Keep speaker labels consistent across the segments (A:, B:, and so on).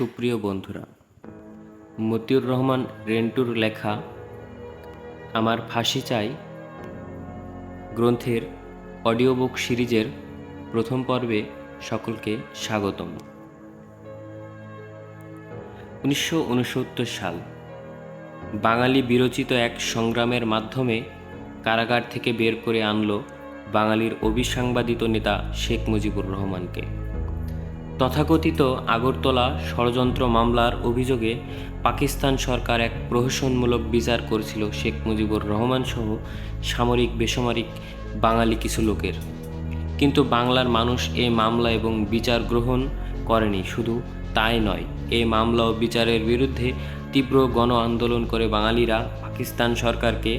A: সুপ্রিয় বন্ধুরা, মতিউর রহমান রেন্টুর লেখা আমার ফাঁসি চাই গ্রন্থের অডিও বুক সিরিজের প্রথম পর্বে সকলকে স্বাগতম। উনিশশো উনসত্তর সাল, বাঙালি বিরচিত এক সংগ্রামের মাধ্যমে কারাগার থেকে বের করে আনলো বাঙালির অভিসাংবাদিত নেতা শেখ মুজিবুর রহমানকে। তথাকথিত আগরতলা ষড়যন্ত্র মামলার অভিযোগে পাকিস্তান সরকার এক প্রহসনমূলক বিচার করেছিল শেখ মুজিবুর রহমান সহ সামরিক বেসামরিক বাঙালি কিছু লোকের। কিন্তু বাংলার মানুষ এ মামলা এবং বিচার গ্রহণ করেনি, শুধু তাই নয় এই মামলা ও বিচারের বিরুদ্ধে তীব্র গণ আন্দোলন করে বাঙালিরা পাকিস্তান সরকারকে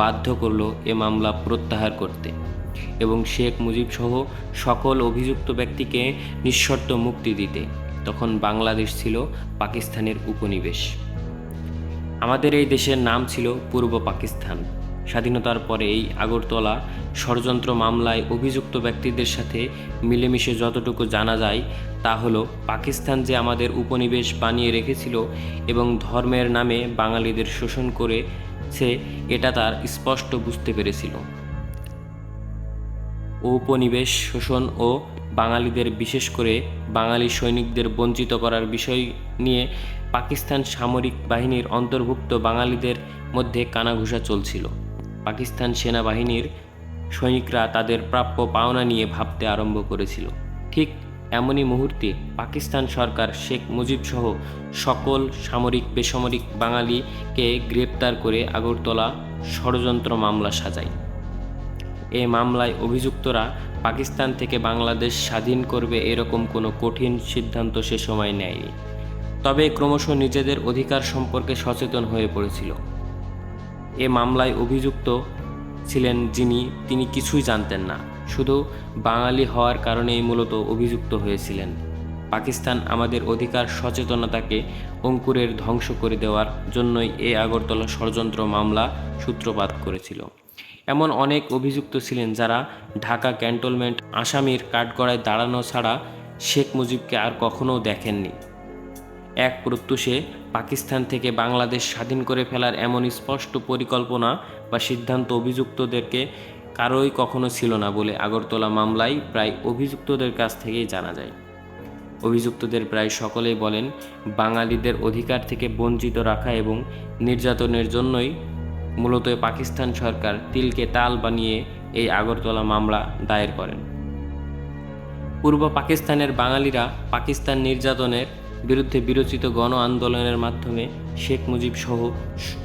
A: বাধ্য করল এ মামলা প্রত্যাহার করতে। এবং শেখ মুজিব সহ সকল অভিযুক্ত ব্যক্তিকে নিঃশর্ত মুক্তি দিতে তখন বাংলাদেশ ছিল পাকিস্তানের উপনিবেশ। আমাদের এই দেশের নাম ছিল পূর্ব পাকিস্তান। স্বাধীনতার পরে এই আগরতলা ষড়যন্ত্র মামলায় অভিযুক্ত ব্যক্তিদের সাথে মিলেমিশে যতটুকু জানা যায় তা হলো, পাকিস্তান যে আমাদের উপনিবেশ বানিয়ে রেখেছিল এবং ধর্মের নামে বাঙালিদের শোষণ করেছে, এটা তার স্পষ্ট বুঝতে পেরেছিল। ঔপনিবেশ শোষণ ও বাঙালিদের, বিশেষ করে বাঙালি সৈনিকদের বঞ্চিত করার বিষয় নিয়ে পাকিস্তান সামরিক বাহিনীর অন্তর্ভুক্ত বাঙালিদের মধ্যে কানাঘুষা চলছিল। পাকিস্তান সেনাবাহিনীর সৈনিকরা তাদের প্রাপ্য পাওনা নিয়ে ভাবতে আরম্ভ করেছিল। ঠিক এমনই মুহূর্তে পাকিস্তান সরকার শেখ মুজিব সহ সকল সামরিক, বেসামরিক বাঙালিকে গ্রেপ্তার করে আগরতলা ষড়যন্ত্র মামলা সাজায়। এই মামলায় অভিযুক্তরা পাকিস্তান থেকে বাংলাদেশ স্বাধীন করবে এরকম কোনো কঠিন সিদ্ধান্ত সে সময় নেয়নি। তবে ক্রমশ নিজেদের অধিকার সম্পর্কে সচেতন হয়ে পড়েছিল। এ মামলায় অভিযুক্ত ছিলেন যিনি, তিনি কিছুই জানতেন না। শুধু বাঙালি হওয়ার কারণেই মূলত অভিযুক্ত হয়েছিলেন। পাকিস্তান আমাদের অধিকার সচেতনতাকে অঙ্কুরের ধ্বংস করে দেওয়ার জন্যই এ আগরতলা ষড়যন্ত্র মামলা সূত্রপাত করেছিল। এমন অনেক অভিযুক্ত ছিলেন যারা ঢাকা ক্যান্টনমেন্ট আসামির কাঠগড়ায় দাঁড়ানো ছাড়া শেখ মুজিবকে আর কখনও দেখেননি। এক প্রত্যুষে পাকিস্তান থেকে বাংলাদেশ স্বাধীন করে ফেলার এমন স্পষ্ট পরিকল্পনা বা সিদ্ধান্ত অভিযুক্তদেরকে কারোই কখনো ছিল না বলে আগরতলা মামলায় প্রায় অভিযুক্তদের কাছ থেকেই জানা যায়। অভিযুক্তদের প্রায় সকলেই বলেন, বাঙালিদের অধিকার থেকে বঞ্চিত রাখা এবং নির্যাতনের জন্যই মূলত পাকিস্তান সরকার তিলকে তাল বানিয়ে এই আগরতলা মামলা দায়ের করেন। পূর্ব পাকিস্তানের বাঙালিরা পাকিস্তান নির্যাতনের বিরুদ্ধে বিরচিত গণ আন্দোলনের মাধ্যমে শেখ মুজিব সহ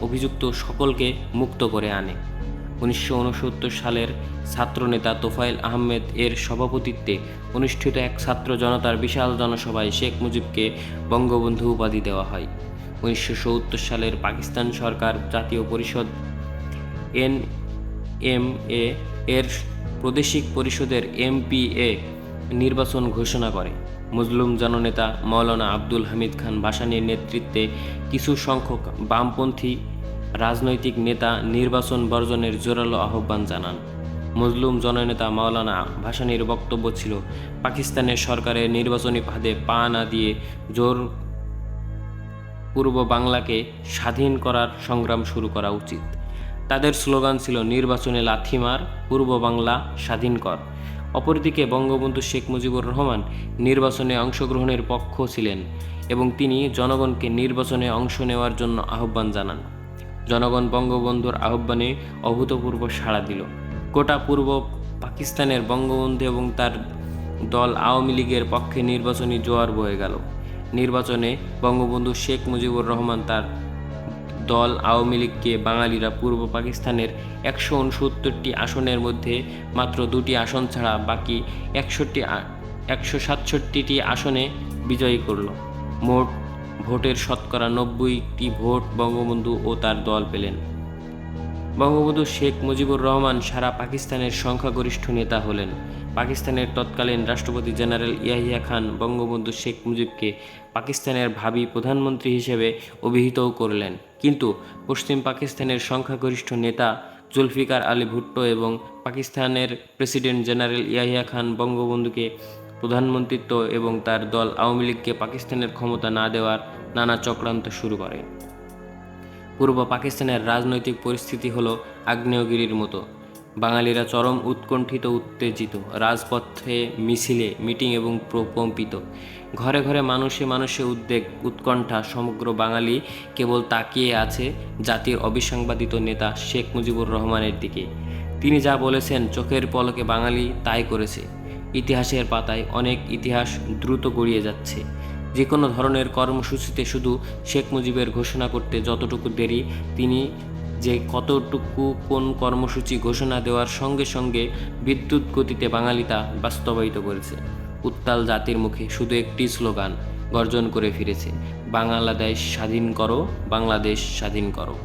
A: অভিযুক্ত সকলকে মুক্ত করে আনে। উনিশশো উনসত্তর সালের ছাত্রনেতা তোফায়েল আহমেদ এর সভাপতিত্বে অনুষ্ঠিত এক ছাত্র জনতার বিশাল জনসভায় শেখ মুজিবকে বঙ্গবন্ধু উপাধি দেওয়া হয়। উনিশশো সত্তর সালের পাকিস্তান সরকার জাতীয় পরিষদ এন এম এ এর প্রাদেশিক পরিষদের এমপিএ নির্বাচন ঘোষণা করে। মুসলিম জননেতা মৌলানা আব্দুল হামিদ খান ভাসানীর নেতৃত্বে কিছু সংখ্যক বামপন্থী রাজনৈতিক নেতা নির্বাচন বর্জনের জোরালো আহ্বান জানান। মজলুম জননেতা মাওলানা ভাসানির বক্তব্য ছিল, পাকিস্তানের সরকারের নির্বাচনী ফাঁদে পা না দিয়ে জোর পূর্ব বাংলাকে স্বাধীন করার সংগ্রাম শুরু করা উচিত। তাদের স্লোগান ছিল নির্বাচনে লাথিমার পূর্ব বাংলা স্বাধীন কর। অপরদিকে বঙ্গবন্ধু শেখ মুজিবুর রহমান নির্বাচনে অংশগ্রহণের পক্ষ ছিলেন এবং তিনি জনগণকে নির্বাচনে অংশ নেওয়ার জন্য আহ্বান জানান। জনগণ বঙ্গবন্ধুর আহ্বানে অভূতপূর্ব সাড়া দিল। গোটা পূর্ব পাকিস্তানের বঙ্গবন্ধু এবং তার দল আওয়ামী লীগের পক্ষে নির্বাচনী জোয়ার বয়ে গেল। নির্বাচনে বঙ্গবন্ধু শেখ মুজিবুর রহমান তার দল আওয়ামী লীগকে বাঙালিরা পূর্ব পাকিস্তানের একশো উনসত্তরটি আসনের মধ্যে মাত্র দুটি আসন ছাড়া বাকি একষট্টি একশো সাতষট্টিটি আসনে বিজয়ী করল। মোট ভোটের শতকরা নব্বইটি ভোট বঙ্গবন্ধু ও তার দল পেলেন। বঙ্গবন্ধু শেখ মুজিবুর রহমান সারা পাকিস্তানের সংখ্যাগরিষ্ঠ নেতা হলেন। পাকিস্তানের তৎকালীন রাষ্ট্রপতি জেনারেল ইয়াহিয়া খান বঙ্গবন্ধু শেখ মুজিবকে পাকিস্তানের ভাবি প্রধানমন্ত্রী হিসেবে অভিহিতও করলেন। কিন্তু পশ্চিম পাকিস্তানের সংখ্যাগরিষ্ঠ নেতা জুলফিকার আলী ভুট্টো এবং পাকিস্তানের প্রেসিডেন্ট জেনারেল ইয়াহিয়া খান বঙ্গবন্ধুকে প্রধানমন্ত্রিত্ব এবং তার দল আওয়ামী লীগকে পাকিস্তানের ক্ষমতা না দেওয়ার নানা চক্রান্ত শুরু করে। পূর্ব পাকিস্তানের রাজনৈতিক পরিস্থিতি হলো আগ্নেয়গিরির মতো। বাঙালিরা চরম উৎকণ্ঠিত, উত্তেজিত, রাজপথে মিছিলে, মিটিং এবং প্রকম্পিত। ঘরে ঘরে মানুষে মানুষে উদ্বেগ, উৎকণ্ঠা, সমগ্র বাঙালি কেবল তাকিয়ে আছে জাতির অবিসংবাদিত নেতা শেখ মুজিবুর রহমানের দিকে। তিনি যা বলেছেন চোখের পলকে বাঙালি তাই করেছে। ইতিহাসের পাতায় অনেক ইতিহাস দ্রুত গড়িয়ে যাচ্ছে। যে কোনো ধরনের কর্মসূচিতে শুধু শেখ মুজিবের ঘোষণা করতে যতটুকু দেরি, তিনি যে কতটুকু কোন কর্মসূচি ঘোষণা দেওয়ার সঙ্গে সঙ্গে বিদ্যুৎ গতিতে বাঙালি তা বাস্তবায়িত করেছে। উত্তাল জাতির মুখে শুধু একটি স্লোগান, গর্জন করে ফিরেছে, বাংলাদেশ স্বাধীন করো, বাংলাদেশ স্বাধীন করো।